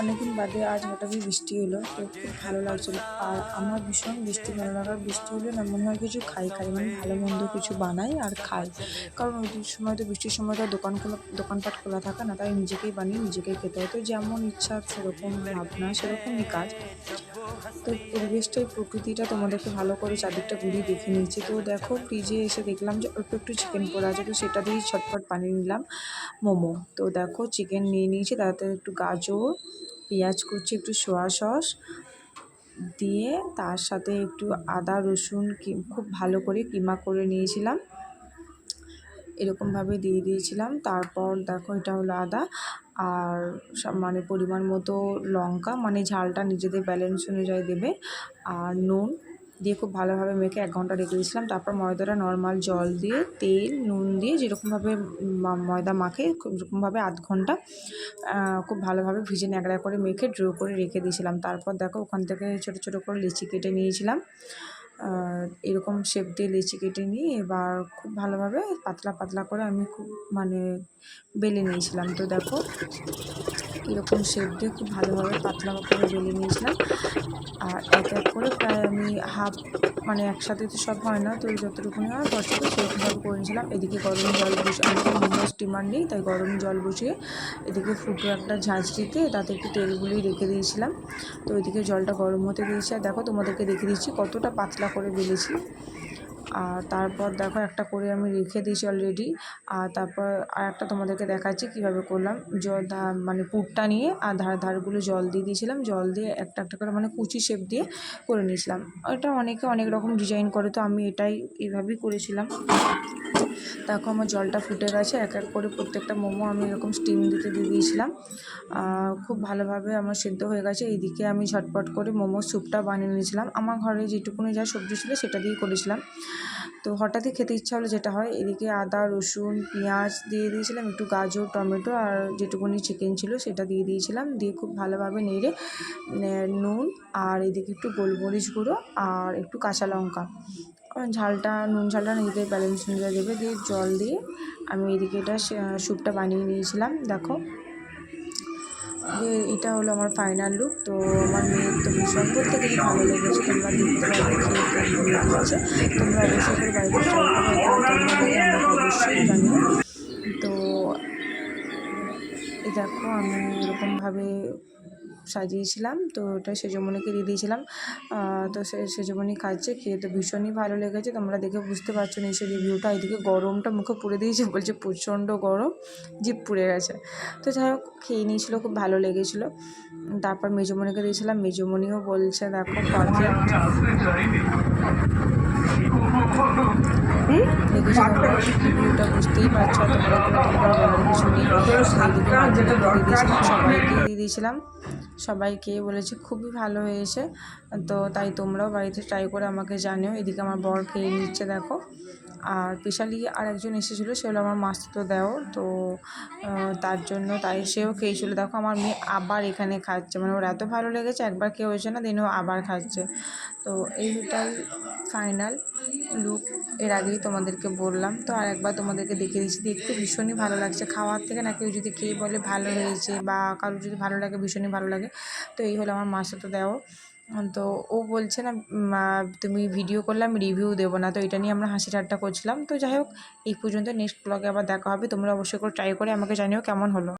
অনেকদিন বাদে আজ হঠাৎই বৃষ্টি হলো, তো খুব ভালো লাগছিল। আর আমার ভীষণ বৃষ্টি, ভালো লাগার বৃষ্টি হলে না মনে হয় কিছু খাই খাই মানে ভালো মন্দ কিছু বানাই আর খাই। কারণ ওই সময় তো বৃষ্টির সময় তো দোকান খোলা, দোকানপাট খোলা থাকে না, তাই নিজেকেই বানিয়ে নিজেকেই খেতে হয়। তো যেমন ইচ্ছা সেরকম ভাবনা, সেরকমই কাজ। তো পরিবেশটাই প্রকৃতিটা তোমাদেরকে ভালো করে চারদিকটা ঘুরিয়ে দেখে নিয়েছি। তো দেখো ফ্রিজে এসে দেখলাম যে অল্প একটু চিকেন পড়ে আছে, তো সেটা দিয়েই ছটফট বানিয়ে নিলাম মোমো। তো দেখো চিকেন নিয়ে নিয়েছি, তাতে একটু গাজর, পেঁয়াজ কুচি, একটু সোয়া সস দিয়ে তার সাথে একটু আদা, রসুন খুব ভালো করে কিমা করে নিয়েছিলাম। এরকমভাবে দিয়ে দিয়েছিলাম। তারপর দেখো এটা হলো আদা আর মানে পরিমাণ মতো লঙ্কা। মানে ঝালটা নিজেদের ব্যালেন্স অনুযায়ী দেবে। আর নুন দিয়ে খুব ভালোভাবে মেখে এক ঘণ্টা রেখে দিয়েছিলাম। তারপর ময়দাটা নর্মাল জল দিয়ে, তেল, নুন দিয়ে যেরকমভাবে ময়দা মাখে সেরকমভাবে আধ ঘণ্টা খুব ভালোভাবে ভিজে ন্যাকড়া করে মেখে, ড্রো করে রেখে দিয়েছিলাম। তারপর দেখো ওখান থেকে ছোটো ছোটো করে লিচি কেটে নিয়েছিলাম। এরকম শেপ দিয়ে লিচি কেটে নিয়ে এবার খুব ভালোভাবে পাতলা পাতলা করে আমি খুব মানে বেলে নিয়েছিলাম। তো দেখো এরকম শেপ দিয়ে খুব ভালোভাবে পাতলা করে বেলে নিয়েছিলাম। আর এক এক করে প্রায় আমি হাফ মানে একসাথে তো সব হয় না, তো যতটুকুনি হয় কষ্টকে সেরকমভাবে করে নিয়েছিলাম। এদিকে গরম জল বসে আমি তো মোমো স্টিমার নেই, তাই গরম জল বসিয়ে এদিকে ফুটো একটা ঝাঁঝরিতে তাতে একটু তেলগুলি রেখে দিয়েছিলাম। তো এদিকে জলটা গরম হতে দিয়েছি। আর দেখো তোমাদেরকে দেখে দিচ্ছি কতটা পাতলা করে বেলেছি। আর তারপর দেখো একটা করে আমি রেখে দিয়েছি অলরেডি আর তারপর আর একটা তোমাদেরকে দেখাচ্ছি কীভাবে করলাম। জল মানে পুরটা নিয়ে আর ধার, ধারগুলো জল দিয়ে দিয়েছিলাম। জল দিয়ে একটা একটা করে মানে কুচি শেপ দিয়ে করে নিয়েছিলাম। এটা অনেকে অনেক রকম ডিজাইন করে, তো আমি এটাই এভাবেই করেছিলাম। দেখো আমার জলটা ফুটে গেছে, এক এক করে প্রত্যেকটা মোমো আমি এরকম স্টিম দিতে দিয়ে দিয়েছিলাম। খুব ভালোভাবে আমার সেদ্ধ হয়ে গেছে, এইদিকে আমি ঝটপট করে মোমোর স্যুপটা বানিয়ে নিয়েছিলাম। আমার ঘরে যেটুকুনি যা সবজি ছিল সেটা দিয়ে করেছিলাম। তো হঠাৎই খেতে ইচ্ছা হলো যেটা হয়, এদিকে আদা, রসুন, পেঁয়াজ দিয়ে দিয়েছিলাম, একটু গাজর, টমেটো আর যেটুকুনি চিকেন ছিল সেটা দিয়ে দিয়েছিলাম। দিয়ে খুব ভালোভাবে নেড়ে নুন আর এদিকে একটু গোলমরিচ গুঁড়ো আর একটু কাঁচা লঙ্কা। ঝালটা, নুন ঝালটা নিজেদের ব্যালেন্স অনুযায়ী দেবে। দিয়ে জল দিয়ে আমি এদিকে এটা স্যুপটা বানিয়ে নিয়েছিলাম, দেখো। যে এটা হলো আমার ফাইনাল লুক তো আমার মেয়ের তো ভীষণ, প্রত্যেকেরই ভালো লেগেছে, তোমরা দেখতে পাবে খেয়ে ভালো লেগেছে। তোমরা অবশ্যই করে বাড়িতে অবশ্যই জানিও তো দেখো, আমি এরকমভাবে সাজিয়েছিলাম, তো ওটা সেজমণিকে দিয়ে দিয়েছিলাম। তো সে সেজমণি খাচ্ছে, খেয়ে তো ভীষণই ভালো লেগেছে। তোমরা দেখে বুঝতে পারছ নিশ্চয়ই রিভিউটা এদিকে গরমটা মুখে পুড়ে দিয়েছে, বলছে প্রচণ্ড গরম জিপ পুড়ে গেছে। তো যাই হোক, খেয়ে নিয়েছিলো, খুব ভালো লেগেছিলো। তারপর মেজমণিকে দিয়েছিলাম মেজমণিও বলছে, দেখো বুঝতেই পারছ তোমরা সবাইকে দিয়ে দিয়েছিলাম সবাইকে বলেছে, খুবই ভালো হয়েছে। তো তাই তোমরাও বাড়িতে ট্রাই করে আমাকে জানিও। এদিকে আমার বর খেয়ে নিচ্ছে, দেখো। আর স্পেশালি আর একজন এসেছিল, সে হলো আমার মাস্তুতো দেও। তো তার জন্য তাই সেও খেয়েছিলো। দেখো, আমার মেয়ে আবার এখানে খাচ্ছে। মানে ওর এত ভালো লেগেছে, একবার কেউ হয়েছে না, দিনও আবার খাচ্ছে। তো এইটাই ফাইনাল লুক এর আগেই তোমাদেরকে বললাম। তো আর একবার তোমাদেরকে দেখে দিচ্ছি, দেখতে ভীষণই ভালো লাগছে। খাওয়ার থেকে না কেউ যদি খেয়ে বলে ভালো হয়েছে বা কারোর যদি ভালো লাগে, ভীষণই ভালো লাগে। তো এই হলো আমার মাস্তুতো দেও তো ও বলছে না তুমি ভিডিও করলে আমি রিভিউ দেবো না। তো এটা নিয়ে আমরা হাসি ঠাট্টা করছিলাম। তো যাই হোক, এই পর্যন্ত নেক্সট ব্লগে আবার দেখা হবে। তোমরা অবশ্যই করে ট্রাই করে আমাকে জানিও কেমন হলো।